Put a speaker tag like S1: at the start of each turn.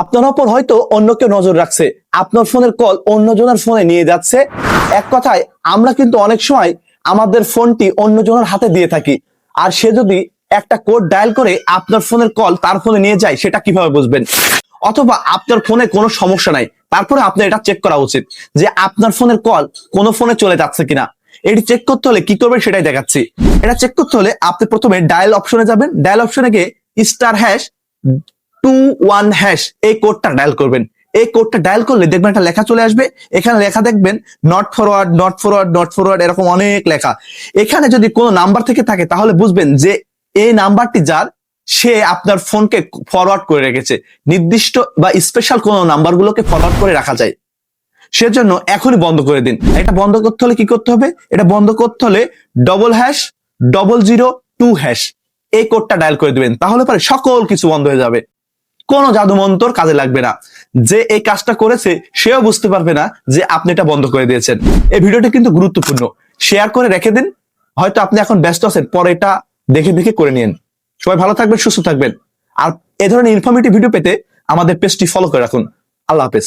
S1: আপনার ওপর হয়তো অন্য কেউ নজর রাখছে। আপনার ফোনের কল অন্যজনের ফোনে নিয়ে যাচ্ছে। এক কথায়, আমরা কিন্তু অনেক সময় আমাদের ফোনটি অন্যজনের হাতে দিয়ে থাকি। আর সে যদি একটা কোড ডায়াল করে আপনার ফোনের কল তার ফোনে নিয়ে যায়, সেটা কীভাবে বুঝবেন? অথবা আপনার ফোনে কোনো সমস্যা নাই, তারপরে আপনার এটা চেক করা উচিত যে আপনার ফোনের কল কোন ফোনে চলে যাচ্ছে কিনা। এটি চেক করতে হলে কি করবেন সেটাই দেখাচ্ছি। এটা চেক করতে হলে আপনি প্রথমে ডায়াল অপশনে যাবেন। ডায়াল অপশনে গিয়ে star hash two one hash এই কোডটা ডায়াল করবেন। এই কোডটা ডায়াল করলে দেখবেন একটা লেখা চলে আসবে। এখানে লেখা দেখবেন not forward not forward not forward এরকম অনেক লেখা। এখানে যদি কোনো নাম্বার থেকে থাকে, তাহলে বুঝবেন যে এই নাম্বারটি যার, সে আপনার ফোনকে ফরওয়ার্ড করে রেখেছে। নির্দিষ্ট বা স্পেশাল কোনো নাম্বারগুলোকে ফরওয়ার্ড করে রাখা যায়। সেজন্য এখনই বন্ধ করে দিন। এটা বন্ধ করতে হলে কি করতে হবে? এটা বন্ধ করতে হলে double hash double zero two hash এই কোডটা ডায়াল করে দিবেন। তাহলে পরে সকল কিছু বন্ধ হয়ে যাবে। কোনো জাদু মন্তর কাজে লাগবে না। যে এই কাজটা করেছে, সেও বুঝতে পারবে না যে আপনি এটা বন্ধ করে দিয়েছেন। এই ভিডিওটি কিন্তু গুরুত্বপূর্ণ। শেয়ার করে রেখে দিন। হয়তো আপনি এখন ব্যস্ত আছেন, পরে এটা দেখে দেখে করে নিন সবাই ভালো থাকবেন, সুস্থ থাকবেন। আর এ ধরনের ইনফরমেটিভ ভিডিও পেতে আমাদের পেজটি ফলো করে রাখুন। আল্লাহ হাফেজ।